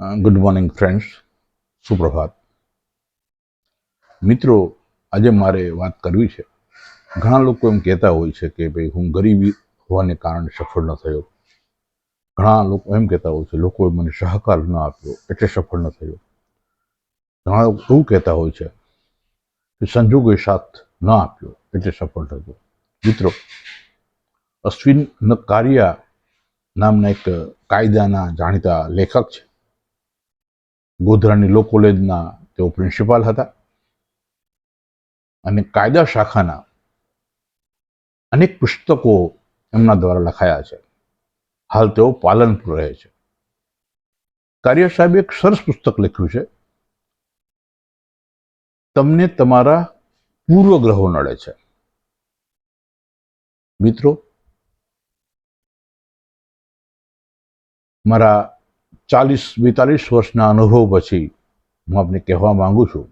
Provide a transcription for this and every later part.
Good morning friends સુપ્રભાત. મિત્રો, આજે મારે વાત કરવી છે. ઘણા લોકો એમ કહેતા હોય છે કે ભાઈ, હું ગરીબી હોવાને કારણે સફળ ન થયો. ઘણા લોકો એમ કહેતા હોય છે, લોકોએ મને સહકાર ન આપ્યો એટલે સફળ ન થયો. ઘણા લોકો એવું કહેતા હોય છે કે સંજોગોએ સાથ ન આપ્યો એટલે સફળ થયો. મિત્રો, અશ્વિન કારિયા નામના એક કાયદાના જાણીતા લેખક છે. ગોધરાની લો કોલેજના તેઓ પ્રિન્સિપાલ હતા. અને કાયદા શાખાના અનેક પુસ્તકો એમના દ્વારા લખાયા છે. હાલ તેઓ પાલનપુર રહે છે. કાર્ય સાહેબે એક સરસ પુસ્તક લખ્યું છે. તમને તમારા પૂર્વગ્રહો નડે છે. મિત્રો, મારા ચાલીસ, બેતાલીસ વર્ષના અનુભવ પછી હું આપને કહેવા માંગુ છું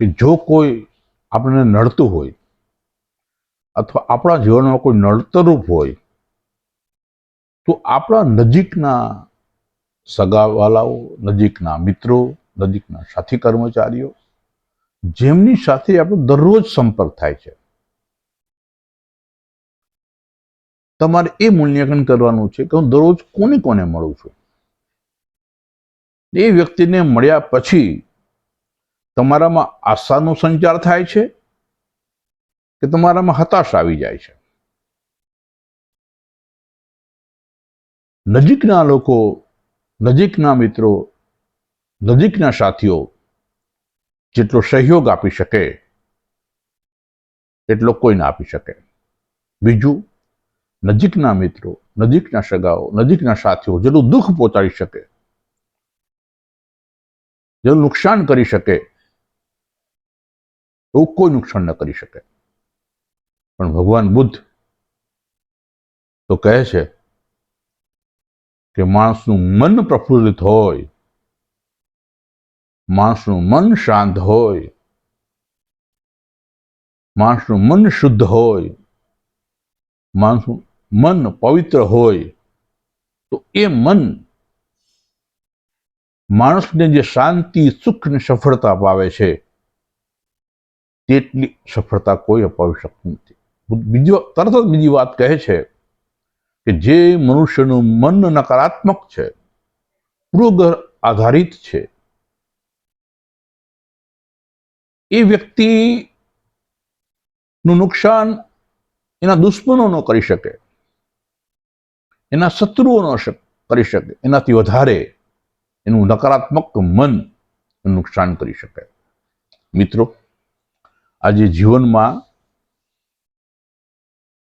કે જો કોઈ આપણને નડતું હોય અથવા આપણા જીવનમાં કોઈ નડતરૂપ હોય, તો આપણા નજીકના સગાવાલાઓ, નજીકના મિત્રો, નજીકના સાથી કર્મચારીઓ, જેમની સાથે આપણો દરરોજ સંપર્ક થાય છે. તમારે એ મૂલ્યાંકન કરવાનું છે કે હું દરરોજ કોને કોને મળું છું? એ વ્યક્તિને મળ્યા પછી તમારામાં આશાનો સંચાર થાય છે કે તમારામાં હતાશ આવી જાય છે? નજીકના લોકો, નજીકના મિત્રો, નજીકના સાથીઓ જેટલો સહયોગ આપી શકે, એટલો કોઈ ના આપી શકે. બીજું નજીકના મિત્રો, નજીકના સગાઓ, નજીકના સાથીઓ જેટલું દુઃખ પહોંચાડી શકે જેટલું નુકસાન કરી શકે, એવું કોઈ નુકસાન ન કરી શકે. પણ ભગવાન બુદ્ધ તો કહે છે કે માણસનું મન પ્રફુલ્લિત હોય, માણસનું મન શાંત હોય, માણસનું મન શુદ્ધ હોય, માણસનું મન પવિત્ર હોય, તો એ મન માણસને જે શાંતિ, સુખ ને સફળતા અપાવે છે, તેટલી સફળતા કોઈ અપાવી શકતું નથી. બીજો, તરત જ બીજી વાત કહે છે કે જે મનુષ્યનું મન નકારાત્મક છે પૂર્વગ્રહ આધારિત છે, એ વ્યક્તિ નું નુકસાન એના દુશ્મનો ન કરી શકે. એના શત્રુઓ ન કરી શકે, એનાથી વધારે એનું નકારાત્મક મન નુકસાન કરી શકે. મિત્રો, આજે જીવનમાં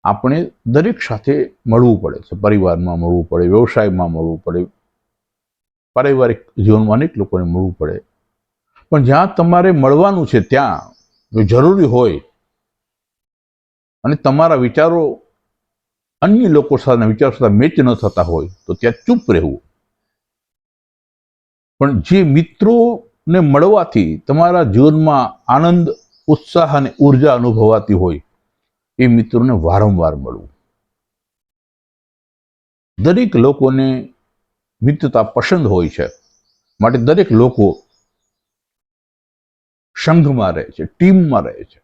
આપણે દરેક સાથે મળવું પડે છે. પરિવારમાં મળવું પડે, વ્યવસાયમાં મળવું પડે, પારિવારિક જીવનમાં અનેક લોકોને મળવું પડે. પણ જ્યાં તમારે મળવાનું છે ત્યાં, જો જરૂરી હોય અને તમારા વિચારો અન્ય લોકો સાથે વિચાર સાથે મેચ ન થતા હોય તો ત્યાં ચૂપ રહેવું. પણ જે મિત્રોને મળવાથી તમારા જીવનમાં આનંદ, ઉત્સાહ અને ઊર્જા અનુભવાતી હોય, એ મિત્રોને વારંવાર મળવું. દરેક લોકોને મિત્રતા પસંદ હોય છે. માટે દરેક લોકો સંઘમાં રહે છે, ટીમમાં રહે છે.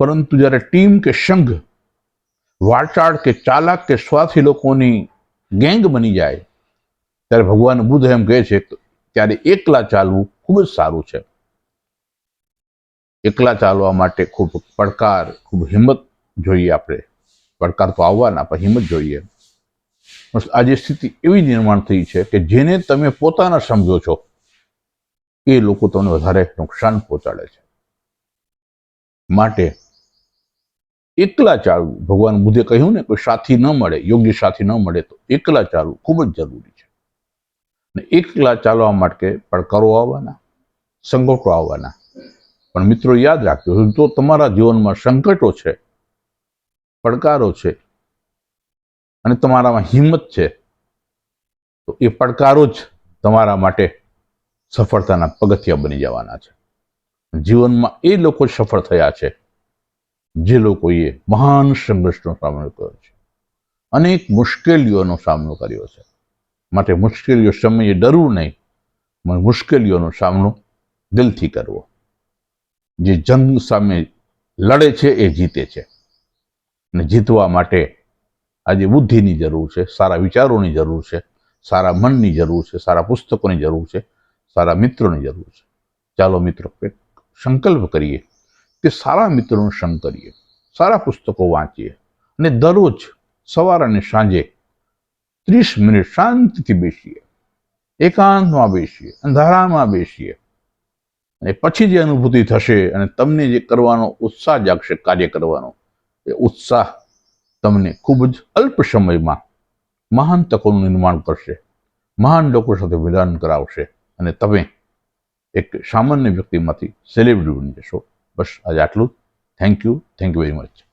પરંતુ જ્યારે ટીમ કે સંઘ વાચાળ કે ચાલાક કે સ્વાર્થી લોકોની ગેંગ બની જાય, ત્યારે ભગવાન બુદ્ધ એમ કહે છે ત્યારે એકલા ચાલવું ખૂબ જ સારું છે. એકલા ચાલવા માટે ખૂબ પડકાર, ખૂબ હિંમત જોઈએ આપણે. પડકાર તો આવવાના, પણ હિંમત જોઈએ. આજે સ્થિતિ એવી નિર્માણ થઈ છે કે જેને તમે પોતાના સમજો છો, એ લોકો તમને વધારે નુકસાન પહોંચાડે છે. માટે એકલા ચાલવું. ભગવાન બુદ્ધે કહ્યું ને કોઈ સાથી ન મળે, યોગ્ય સાથી ન મળે તો એકલા ચાલવું ખૂબ જ જરૂરી છે. ને એકલા ચાલવા માટે પડકારો આવવાના, સંકટો આવવાના. પણ મિત્રો યાદ રાખજો, જો તમારા જીવનમાં સંકટો છે, પડકારો છે અને તમારામાં હિંમત છે, તો એ પડકારો જ તમારા માટે સફળતાના પગથિયા બની જવાના છે. જીવનમાં એ લોકો સફળ થયા છે જે લોકોએ મહાન સંઘર્ષનો સામનો કર્યો છે. અનેક મુશ્કેલીઓનો સામનો કર્યો છે. માટે મુશ્કેલીઓ સમયે ડરવું નહીં મુશ્કેલીઓનો સામનો દિલથી કરવો. જે જંગ સામે લડે છે એ જીતે છે. અને જીતવા માટે આજે બુદ્ધિની જરૂર છે, સારા વિચારોની જરૂર છે, સારા મનની જરૂર છે, સારા પુસ્તકોની જરૂર છે, સારા મિત્રોની જરૂર છે. ચાલો મિત્રો, એક સંકલ્પ કરીએ. કે સારા મિત્રોનો સંગ કરીએ, સારા પુસ્તકો વાંચીએ અને દરરોજ સવાર અને સાંજે ત્રીસ મિનિટ શાંતિથી બેસીએ, એકાંતમાં બેસીએ, અંધારામાં બેસીએ અને પછી જે અનુભૂતિ થશે અને તમને જે કરવાનો ઉત્સાહ જાગશે, કાર્ય કરવાનો, એ ઉત્સાહ તમને ખૂબ જ અલ્પ સમયમાં મહાન તકોનું નિર્માણ કરશે, મહાન લોકો સાથે મિલન કરાવશે અને તમે એક સામાન્ય વ્યક્તિમાંથી સેલિબ્રિટી બની જશો. બસ આજે આટલું. Thank you thank you very much